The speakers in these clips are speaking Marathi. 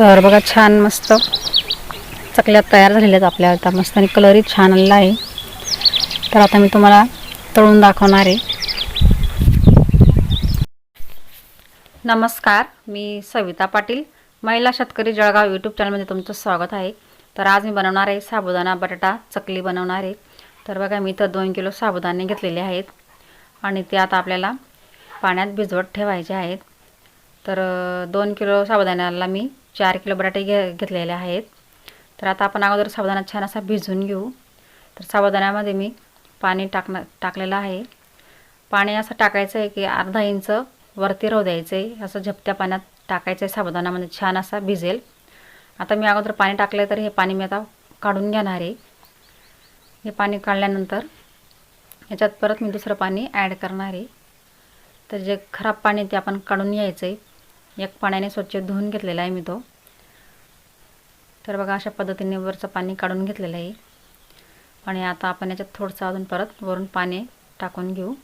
तर बघा छान मस्त. चकल्या तयार झालेल्या आहेत आपल्या. आता मस्त आणि कलरही छान आलेला आहे. तर आता मी तुम्हाला तळून दाखवणार आहे. नमस्कार मी सविता पाटील महिला शेतकरी जळगाव यूट्यूब चॅनलमध्ये तुमचं स्वागत आहे. तर आज मी बनवणार आहे साबुदाणा बटाटा चकली बनवणार आहे. तर बघा मी तर दोन किलो साबुदाणे घेतलेले आहेत. आणि ते आता आपल्याला पाण्यात भिजवत ठेवायचे आहेत. तर दोन किलो साबुदाण्याला मी चार किलो बटाटे घे घेतलेले आहेत. तर आता आपण अगोदर साबुदाणा छान असा भिजून घेऊ. तर साबुदाण्यामध्ये मी पाणी टाकणं टाकलेलं आहे. पाणी असं टाकायचं आहे की अर्धा इंच वरती राहू द्यायचं आहे असं झपत्या पाण्यात टाकायचं आहे साबुदाणामध्ये छान असा भिजेल. आता मी अगोदर पाणी टाकलं तर हे पाणी मी आता काढून घेणार आहे. हे पाणी काढल्यानंतर याच्यात परत मी दुसरं पाणी ॲड करणार आहे. तर जे खराब पाणी ते आपण काढून घ्यायचं आहे एक पाण्याने स्वच्छ धुवून घेतलेला आहे मी तो. तर बघा अशा पद्धतीने वरचं पाणी काढून घेतलेलं आहे. आणि आता आपण याच्यात थोडंसं अजून परत वरून पाणी टाकून घेऊ.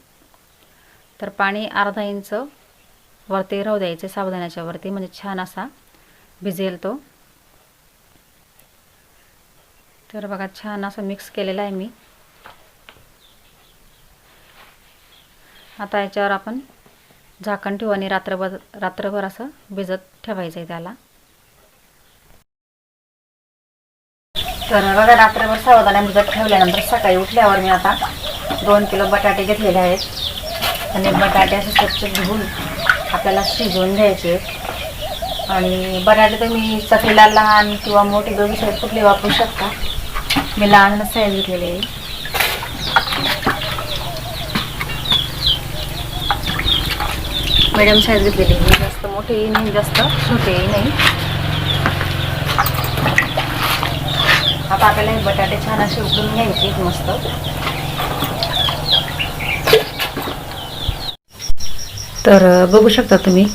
तर पाणी अर्धा इंच वरती राहू द्यायचे साबुदाण्याच्या वरती. म्हणजे छान असा भिजेल तो. तर बघा छान असं मिक्स केलेलं आहे मी. आता याच्यावर आपण झाकण ठेवू आणि रात्रभर रात्रभर असं भिजत ठेवायचं आहे त्याला. तर बघा रात्रभर सावधाने भिजत ठेवल्यानंतर सकाळी उठल्यावर मी आता दोन किलो बटाटे घेतलेले आहेत. आणि बटाटे असे स्वच्छ धुवून आपल्याला शिजवून घ्यायचे. आणि बटाटे तुम्ही चकलीला लहान किंवा मोठी दोन्ही साईड कुठली वापरू शकता. मी लहान साईज घेतलेली आहे. मिडियम साईज घेतलेली आहे. जास्त मोठेही नाही जास्त छोटेही नाही. आता आपल्याला हे बटाटे छान असे उकळून घ्यायचे मस्त. तर बघू शकता तुम्ही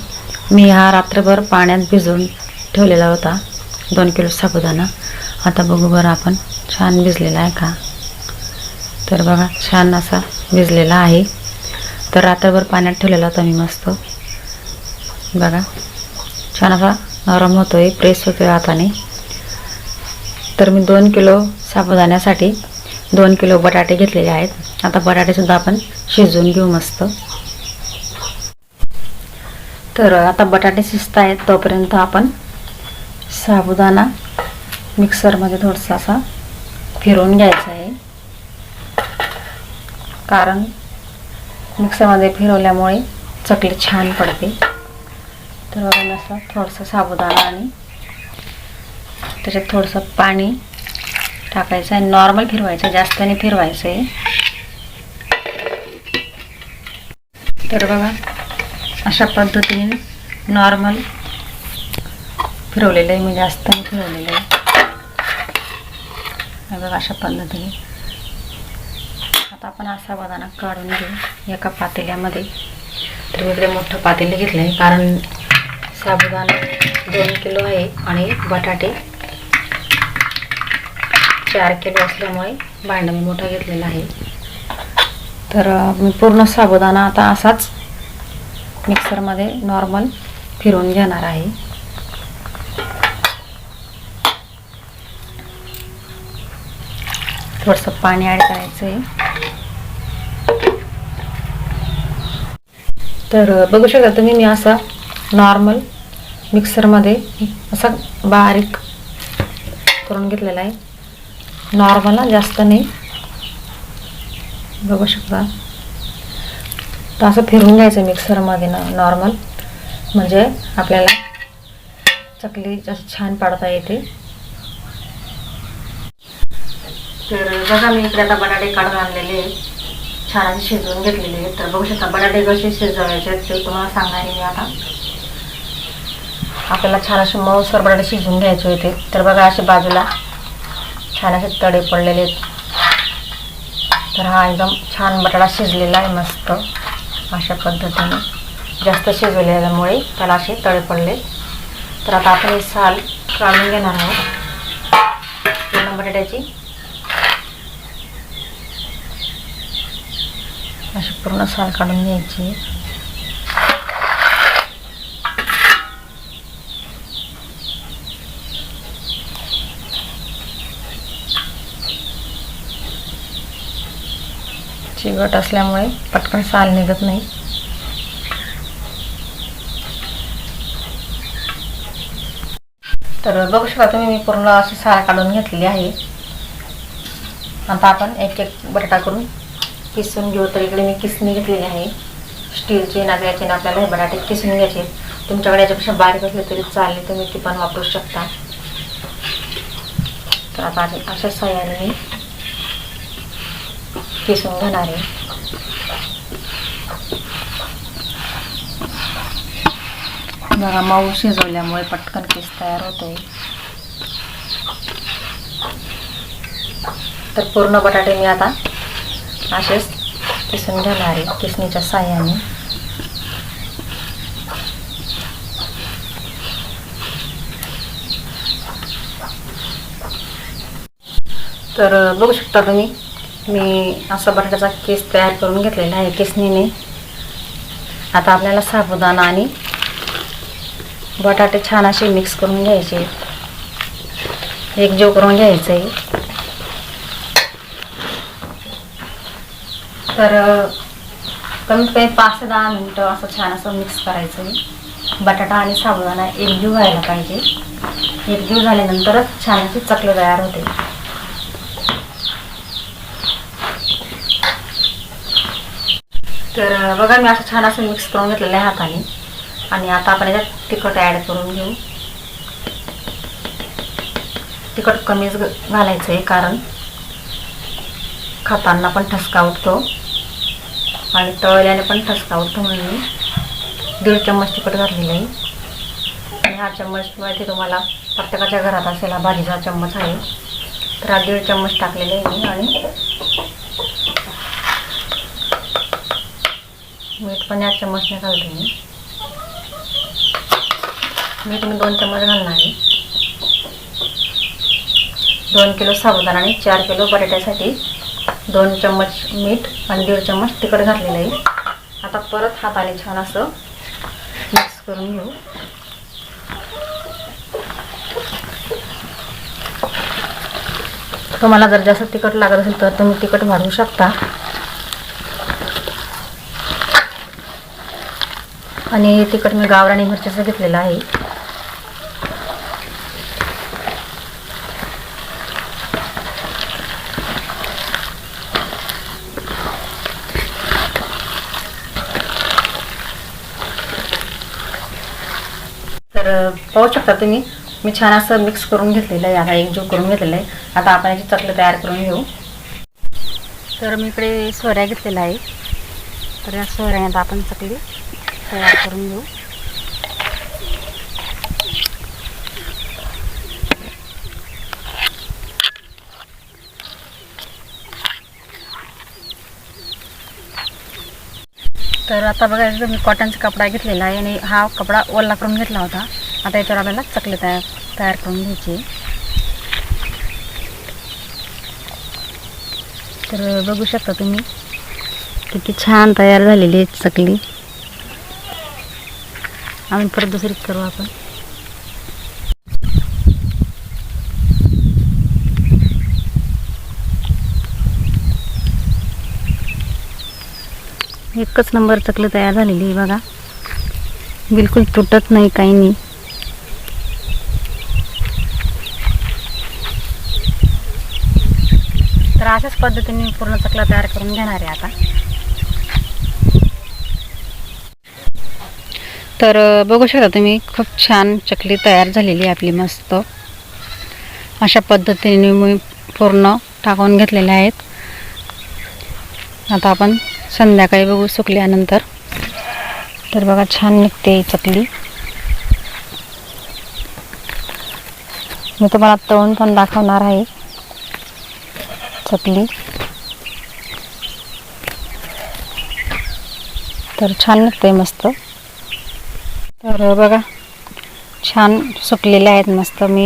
मी हा रात्रभर पाण्यात भिजवून ठेवलेला होता दोन किलो साबुदाणा. आता बघू बरं आपण छान भिजलेला आहे का? तर बघा छान असा भिजलेला आहे. तर रात्रभर पाण्यात ठेवलेला होता मी मस्त. बघा छान असा नरम होतो आहे प्रेस होतो आहे हाताने. तर मी दोन किलो साबुदाण्यासाठी दोन किलो बटाटे घेतलेले आहेत. आता बटाटेसुद्धा आपण शिजवून घेऊ मस्त. तर आता बटाटे शिजत आहेत तोपर्यंत आपण साबुदाणा मिक्सरमध्ये थोडासा असा फिरवून घ्यायचा आहे. कारण मिक्सरमध्ये फिरवल्यामुळे चकली छान पडते. तर असं थोडंसं साबुदाणा आणि त्याच्यात थोडंसं पाणी टाकायचं आहे. नॉर्मल फिरवायचं जास्त नाही फिरवायचं आहे तर बघा अशा पद्धतीने नॉर्मल फिरवलेलं आहे. मी जास्त नाही फिरवलेलं आहे. बघा अशा पद्धतीने. आता आपण असा बदाना काढून घेऊ एका पातेल्यामध्ये. तर मी इकडे मोठं पातेलं घेतलं आहे कारण साबुदाणा दोन किलो आहे आणि बटाटे चार किलो असल्यामुळे भांडं मी मोठं घेतलेलं आहे. तर मी पूर्ण साबुदाणा आता असाच मिक्सरमध्ये नॉर्मल फिरवून घेणार आहे. थोडंसं पाणी ॲड करायचं आहे. तर बघू शकता तुम्ही मी असा नॉर्मल मिक्सरमध्ये असा बारीक करून घेतलेला आहे. नॉर्मल ना जास्त नाही. बघू शकता. तर असं फिरून घ्यायचं मिक्सरमध्ये ना नॉर्मल म्हणजे आपल्याला चकली जास्त छान पाडता येते. तर बघा मी इकडे आता बटाटे काढून आणलेले छान असे शिजवून घेतलेले तर बघू शकता बटाटे कसे शिजवायचे आहेत ते तुम्हाला सांगणार मी आता. आपल्याला छान असे मऊसर बटाटे शिजवून घ्यायचे होते. तर बघा असे बाजूला छान असे तडे पडलेले आहेत. तर हा एकदम छान बटाटा शिजलेला आहे मस्त. अशा पद्धतीने. जास्त शिजवल्यामुळे त्याला असे तळे पडले. तर आता आपण ही साल काढून घेणार आहोत. पूर्ण बटाट्याची. अशी पूर्ण साल काढून घ्यायची. चिकट असल्यामुळे पटकन साल निघत नाही. तर बघू शकता तुम्ही मी पूर्ण अशी साल काढून घेतलेली आहे. आता आपण एक एक बटाटा करून किसून घेऊ. तर इकडे मी किसणी घेतलेली आहे. स्टीलची नागल्याची ना आपल्याला हे बटाटे किसून घ्यायचे. तुमच्याकडे याच्यापेक्षा बारीक असले तरी चालले तुम्ही ती पण वापरू शकता. तर आता अशा सहाय्याने मी किसून घेणार आहे. बघा मऊ शिजवल्यामुळे पटकन केस तयार होते. तर पूर्ण बटाटे मी आता असेच किसून घेणार आहे किसणीच्या साह्याने. तर बघू शकता तुम्ही मी असा बटाट्याचा केस तयार करून घेतलेला आहे केसनीने. आता आपल्याला साबुदाणा आणि बटाटे छान असे मिक्स करून घ्यायचे एकजीव करून घ्यायचं आहे तर कमीत कमी पाच ते दहा मिनटं असं छान असं मिक्स करायचं आहे बटाटा आणि साबुदाणा एकजीव व्हायला पाहिजे. एकजीव झाल्यानंतरच छान अशी चकली तयार होते. तर बघा मी असं छान असं मिक्स करून घेतलेलं आहे हाताने. आणि आता आपण याच्यात तिखट ॲड करून घेऊ. तिखट कमीच घ- घालायचं आहे कारण खाताना पण ठसका उठतो. आणि तळल्याने पण ठसका उठतो म्हणून मी दीड चम्मच तिखट घातलेलं आहे. आणि हा चम्मच माहिती तुम्हाला प्रत्येकाच्या घरात असेल हा भाजीचा चम्मच आहे. तर हा दीड चम्मच टाकलेले आहे मी आणि मीठ पण या चम्मचने घालते मी. मीठ मी दोन चम्मच घालणार आहे. दोन किलो साबुदाणा आणि चार किलो बटाट्यासाठी दोन चम्मच मीठ आणि दीड चम्मच तिखट घातलेलं आहे. आता परत हाताने छान असं मिक्स करून घेऊ. तुम्हाला जर जास्त तिखट लागत असेल तर तुम्ही तिखट वाढवू शकता. आणि तिखट मी गावराणी मिरच्याचं घेतलेलं आहे. तर पाहू शकता तुम्ही मी छान असं मिक्स करून घेतलेलं आहे आता एकजीव करून घेतलेलं आहे. आता आपण याची चकली तयार करून घेऊ. तर मी इकडे सोऱ्या घेतलेला आहे. तर या सोऱ्यात आपण चकली तयार करून घेऊ तर आता बघा इकडे मी कॉटनचा कपडा घेतलेला आहे आणि हा कपडा ओला करून घेतला होता. आता याच्यावर आपल्याला चकली तयार तयार करून घ्यायची तर बघू शकता तुम्ही किती छान तयार झालेली आहे चकली. आम्ही परत दुसरीच करू आपण. एकच नंबर चकलं तयार झालेली आहे बघा. बिलकुल तुटत नाही काही नाही. तर अशाच पद्धतीने पूर्ण चकला तयार करून घेणार आहे आता. तर बघू शकता तुम्ही खूप छान चकली तयार झालेली आहे आपली मस्त. अशा पद्धतीने मी पूर्ण टाकून घेतलेल्या आहेत. आता आपण संध्याकाळी बघू सुकल्यानंतर. तर बघा छान निघते चकली. मी तुम्हाला तळून पण दाखवणार आहे चकली. तर छान निघते मस्त. तर बघा छान सुकलेल्या आहेत मस्त. मी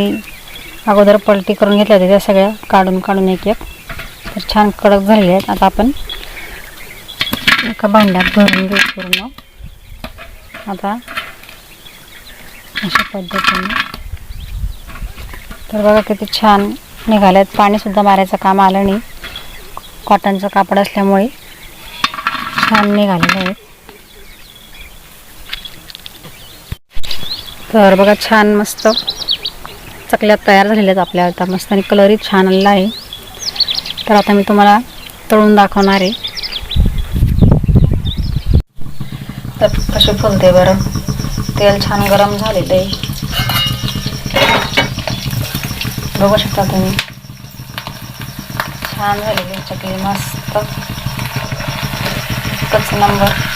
अगोदर पलटी करून घेतल्या होत्या त्या सगळ्या काढून काढून एक एक. तर छान कडक झालेले आहेत. आता आपण एका भांड्यात भरून घेऊ पूर्ण. आता अशा पद्धतीने. तर बघा किती छान निघाल्यात पाणीसुद्धा मारायचं काम आलं नाही. कॉटनचं कापड असल्यामुळे छान निघालेलं आहेत तर बघा छान मस्त. चकल्या तयार झालेल्या आहेत आपल्या. आता मस्त आणि कलरही छान आलेला आहे. तर आता मी तुम्हाला तळून दाखवणार आहे. तर कसे फुलते बरं? तेल छान गरम झालेलं आहे. बघू शकता तुम्ही. छान झालेली चकली मस्त. एकच नंबर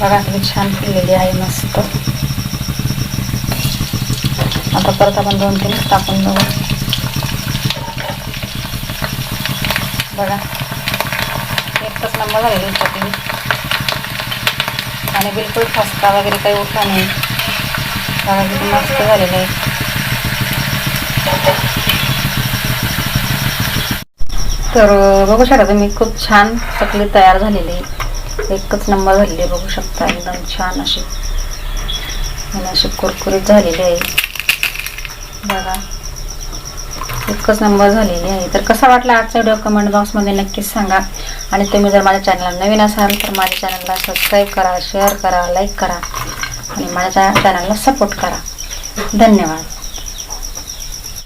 बघा किती छान फुललेली आहे मस्त. आता परत आपण दोन तीन टाकून बघू. बघा. एकच नंबर झालेली आहे चकली आणि बिलकुल फसका वगैरे काही उठला नाही. बघा किती मस्त झालेलं आहे. तर बघू शकता तुम्ही खूप छान चकली तयार झालेली आहे. एकच नंबर झालेली आहे बघू शकता. एकदम छान अशी. आणि अशी कुरकुरीत झालेली आहे. बघा. एकच नंबर झालेली आहे. तर कसा वाटला आजचा व्हिडिओ कमेंट बॉक्समध्ये नक्कीच सांगा. आणि तुम्ही जर माझ्या चॅनलला नवीन असाल तर माझ्या चॅनलला सबस्क्राईब करा शेअर करा लाईक करा. आणि माझ्या चॅनलला सपोर्ट करा. धन्यवाद.